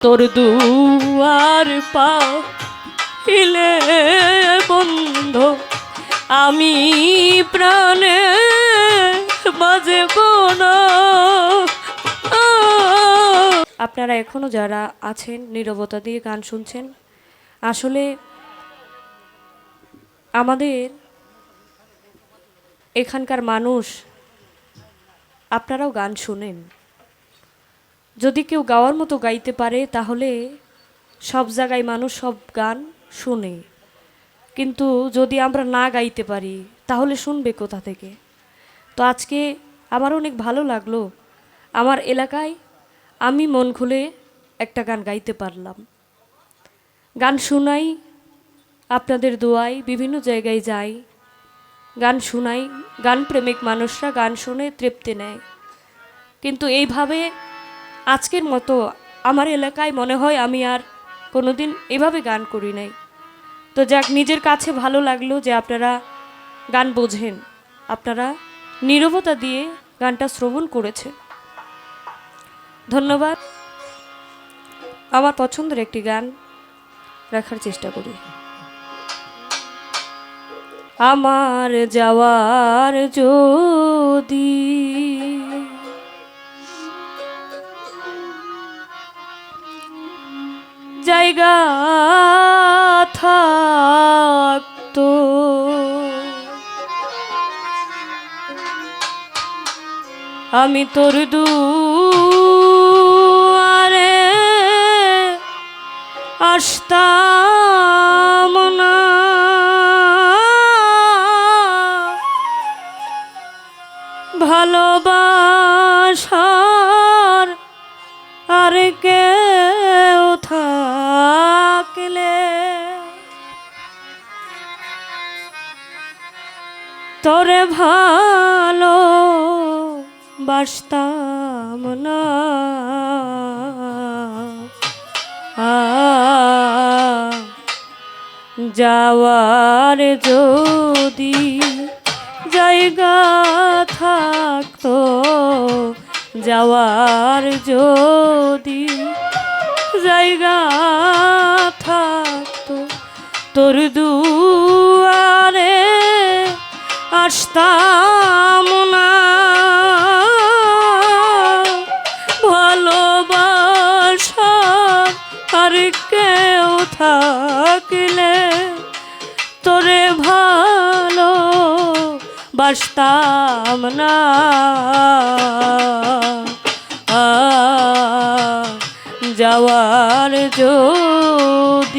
তোর দুয়ার পা হিলে বন্ধ, আমি প্রাণে বাজে কোন আপনারা এখনও যারা আছেন, নীরবতা দিয়ে গান শুনছেন, আসলে আমাদের এখানকার মানুষ, আপনারাও গান শুনেন। যদি কেউ গাওয়ার মতো গাইতে পারে, তাহলে সব জায়গায় মানুষ সব গান শুনে। কিন্তু যদি আমরা না গাইতে পারি, তাহলে শুনবে কোথা থেকে? তো আজকে আমার অনেক ভালো লাগল। আমার এলাকায় আমি মন খুলে একটা গান গাইতে পারলাম। গান শোনাই, আপনাদের দোয়াই বিভিন্ন জায়গায় যাই। গান শোনাই, গান প্রেমিক মানুষরা গান শুনে তৃপ্তি নেয়। কিন্তু এইভাবে আজকের মতো আমার এলাকায় মনে হয় আমি আর কোনোদিন এভাবে গান করি নাই। তো যাক, নিজের কাছে ভালো লাগল যে আপনারা গান বোঝেন। আপনারা নীরবতা দিয়ে গানটা শ্রবণ করেছেন। ধন্যবাদ। আমার পছন্দের একটি গান রাখার চেষ্টা করি। আমার যাওয়ার যদি জায়গা থাকতো। আমি তোর দু আরে আসতাম না। ভালোবাসার আর কেউ থাকলে তোরে ভালো বাসতাম না। যাওয়ার যদি জায়গা থাকতো যাওয়ার যদি জায়গা থাকতো। তোর দুয়ারে আসতাম না। ভালোবাসা আর কেউ থাকলে তোরে ভালো বাসতাম না। যাওয়ার যদি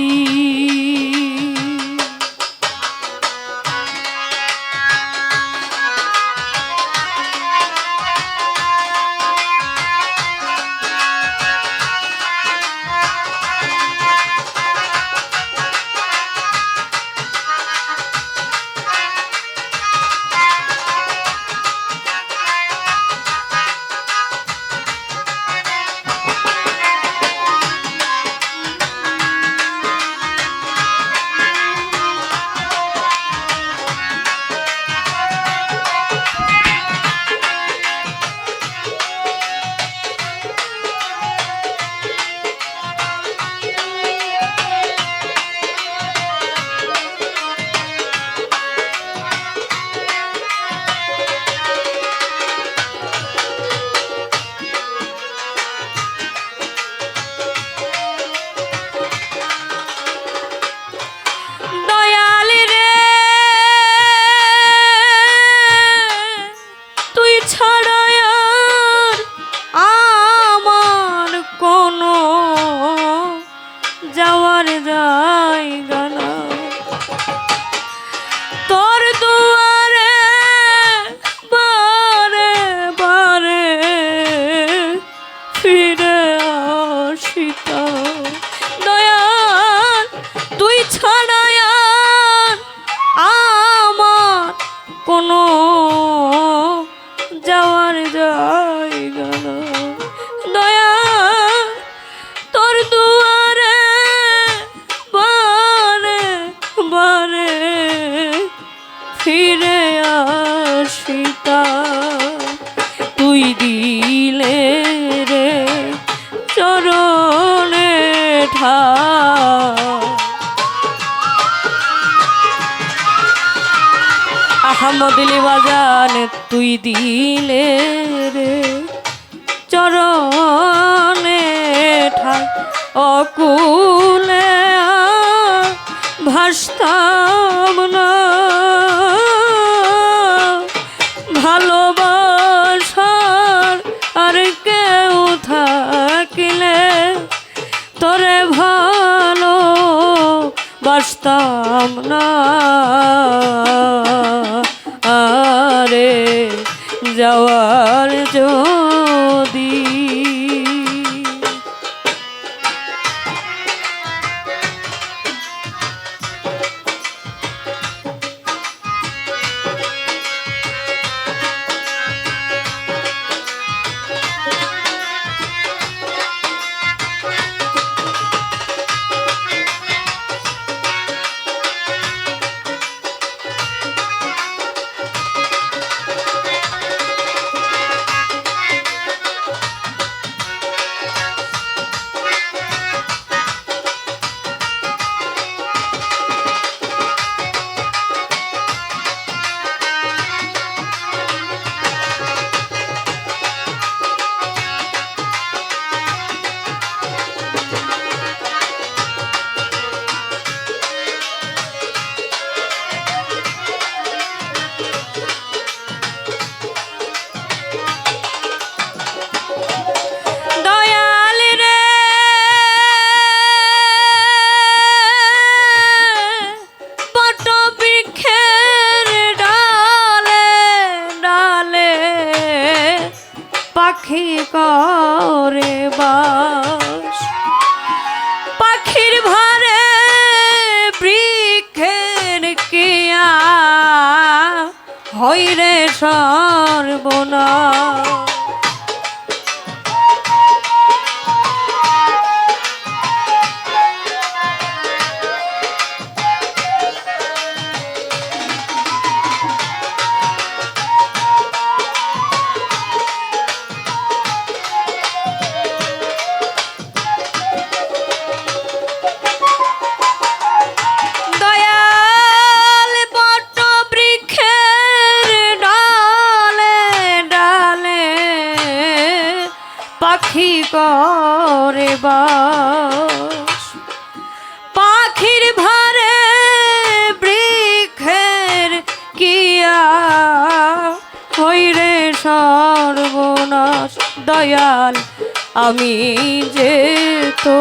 বাজান তুই দিলে রে। চরণে ঠাই অকুলে ভাসতাম না। ভালোবাসার আর কেউ থাকিলে তোরে ভালো বাসতাম না। যাওয়ার হইরে সর্বনা হইরে সর্বনাশ, দয়াল, আমি যে তো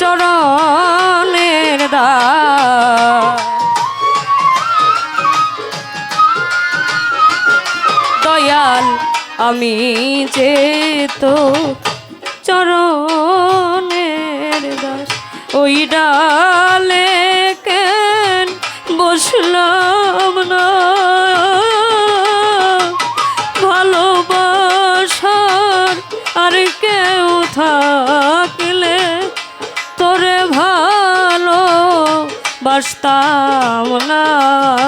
চরণের দা দয়াল, আমি যে তো চরণের দাস। ওই ডালে কেন বসলাম বাসতাম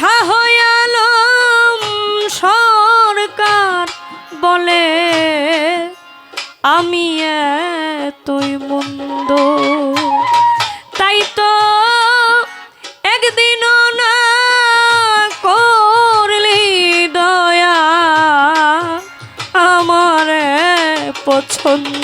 শাহ সরকার বলে আমি তুই মন্দ। তাই তো একদিন না করলি দয়া আমার পছন্দ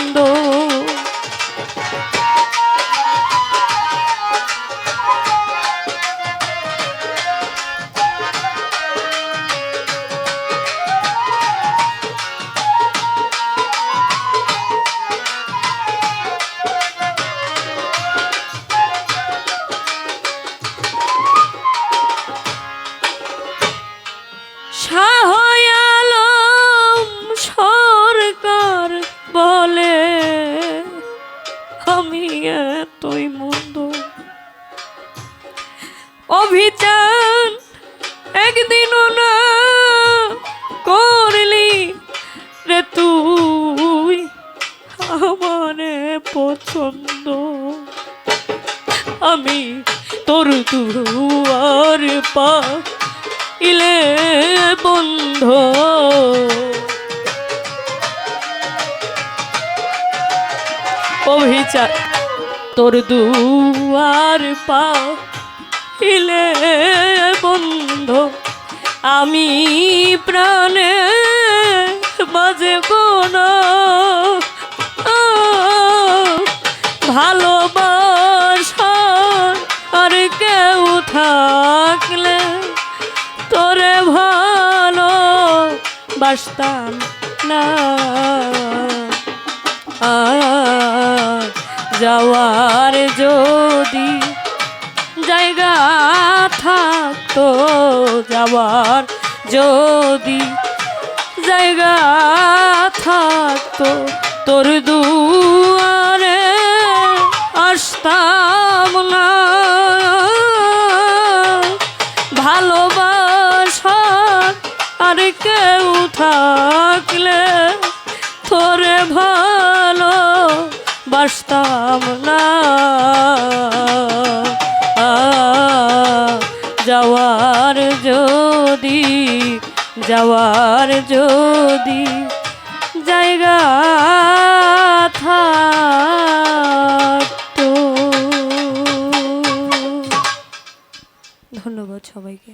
এতই মন্দ। অভিযান একদিনও করলি রে তুই আমারে পছন্দ। আমি তোর দুয়ার পা ইলে বন্ধ। অভিচার তোর দুয়ার পা ইলে বন্ধ আমি প্রাণে মাঝে কোন ভালোবাসার আর কেউ থাকলে তোরে ভালো বাসতাম না। আ, যাওয়ার যদি জায়গা থাকতো, যাওয়ার যদি জায়গা থাকতো, তোর দুয়ারে আসতাম না। ভালোবাসা আর কেউ থাকলে তোরে ভালো বাসতাম না। যাওয়ার যদি যাওয়ার যদি জায়গা থাকতো। ধন্যবাদ সবাইকে।